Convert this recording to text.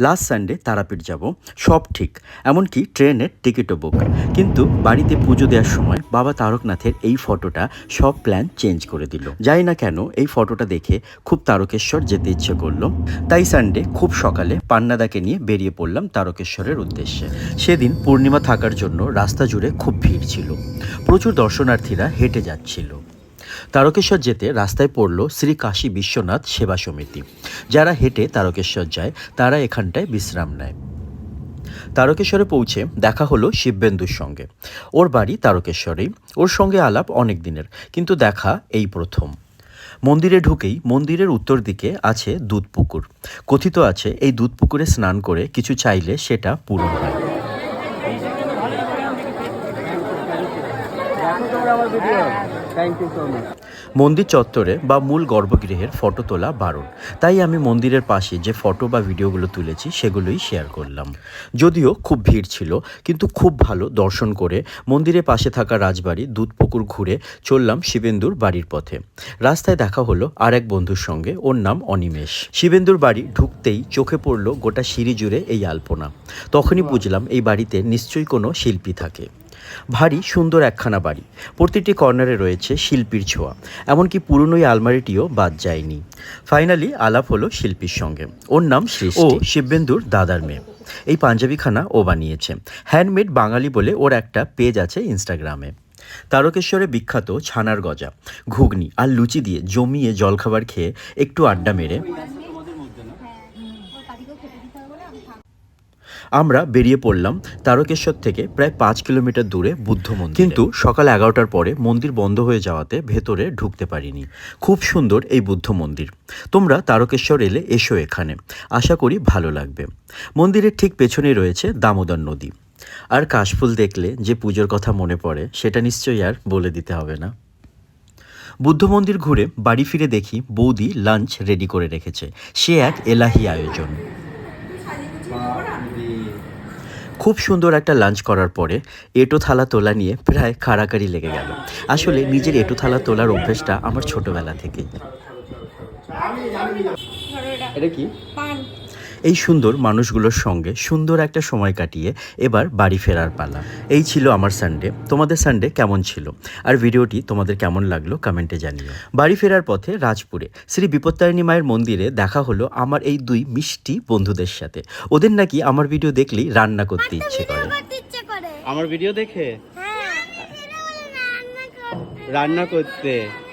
Last Sunday Tarapith যাব, সব ঠিক, এমনকি ট্রেনের টিকিটও বুক কিন্তু বাড়িতে পুজো দেওয়ার সময় বাবা তারকনাথের এই ফটোটা সব প্ল্যান চেঞ্জ করে দিল। যাই না কেন, এই ফটোটা দেখে খুব তারকেশ্বর যেতে ইচ্ছে করল। তাই সানডে খুব সকালে পান্নাদাকে নিয়ে বেরিয়ে পড়লাম তারকেশ্বরের উদ্দেশ্যে। সেদিন পূর্ণিমা থাকার জন্য রাস্তা জুড়ে খুব ভিড় ছিল। প্রচুর দর্শনার্থীরা হেঁটে যাচ্ছিল। তারকেশ্বর যেতে রাস্তায় পড়ল শ্রী কাশী বিশ্বনাথ সেবা সমিতি। যারা হেঁটে তারকেশ্বর যায়, তারা এখানটায় বিশ্রাম নেয়। তারকেশ্বরে পৌঁছে দেখা হলো শিববেন্দুর সঙ্গে। ওর বাড়ি তারকেশ্বরেই। ওর সঙ্গে আলাপ অনেক দিনের, কিন্তু দেখা এই প্রথম। মন্দিরে ঢুকেই মন্দিরের উত্তর দিকে আছে দুধ পুকুর কথিত আছে এই দুধ পুকুরে স্নান করে কিছু চাইলে সেটা পূরণ হয়। থ্যাংক ইউ সো মাচ মন্দির চত্বরে বা মূল গর্ভগৃহের ফটো তোলা বারণ। তাই আমি মন্দিরের পাশে যে ফটো বা ভিডিওগুলো তুলেছি সেগুলোই শেয়ার করলাম। যদিও খুব ভিড় ছিল কিন্তু খুব ভালো দর্শন করে মন্দিরের পাশে থাকা রাজবাড়ি দুধপুকুর ঘুরে চললাম শিবেন্দুর বাড়ির পথে। রাস্তায় দেখা হলো আর এক বন্ধুর সঙ্গে ওর নাম অনিমেষ। শিবেন্দুর বাড়ি ঢুকতেই চোখে পড়ল গোটা সিঁড়ি জুড়ে এই আলপনা। তখনই বুঝলাম এই বাড়িতে নিশ্চয়ই কোনো শিল্পী থাকে। ভারী, সুন্দর একখানা বাড়ি। প্রতিটি কর্নারে রয়েছে শিল্পীর ছোঁয়া। এমনকি পুরনো আলমারিটিও বাদ যায়নি। ফাইনালি আলাপ হলো শিল্পীর সঙ্গে। ওর নাম শ্রী ও শিববেন্দুর দাদার মেয়ে। এই পাঞ্জাবিখানা ও বানিয়েছে। হ্যান্ডমেড বাঙালি বলে ওর একটা পেজ আছে ইনস্টাগ্রামে তারকেশ্বরে বিখ্যাত ছানার গজা, ঘুগনি আর লুচি দিয়ে জমিয়ে জলখাবার খেয়ে একটু আড্ডা মেরে। আমরা বেরিয়ে পড়লাম তারকেশ্বর থেকে প্রায় পাঁচ কিলোমিটার দূরে বুদ্ধ মন্দির। কিন্তু সকাল এগারোটার পরে মন্দির বন্ধ হয়ে যাওয়াতে ভেতরে ঢুকতে পারিনি। খুব সুন্দর এই বুদ্ধ মন্দির। তোমরা তারকেশ্বর এলে এসো এখানে। আশা করি ভালো লাগবে। মন্দিরের ঠিক পেছনে রয়েছে দামোদর নদী। আর কাশফুল দেখলে যে পুজোর কথা মনে পড়ে, সেটা নিশ্চয়ই আর বলে দিতে হবে না। বুদ্ধ মন্দির ঘুরে বাড়ি ফিরে দেখি বৌদি লাঞ্চ রেডি করে রেখেছে। সে এক এলাহি আয়োজন। খুব সুন্দর একটা লাঞ্চ করার পরে এটো থালা তোলা নিয়ে প্রায় কাড়াকাড়ি লেগে গেল। আসলে নিজের এটো থালা তোলার অভ্যেসটা আমার ছোটবেলা থেকেই। এটা কি? পান। এই সুন্দর মানুষগুলোর সঙ্গে সুন্দর একটা সময় কাটিয়ে এবার বাড়ি ফেরার পালা। এই ছিল আমার সানডে তোমাদের সানডে কেমন ছিল? আর ভিডিওটি তোমাদের কেমন লাগল কমেন্টে জানিও। বাড়ি ফেরার পথে রাজপুরে শ্রী বিপত্তারিণী মায়ের মন্দিরে দেখা হলো আমার এই দুই মিষ্টি বন্ধুদের সাথে। ওদের নাকি আমার ভিডিও দেখলেই রান্না করতে ইচ্ছে করে। করতে ইচ্ছে করে। আমার ভিডিও দেখে? হ্যাঁ। রান্না করতে।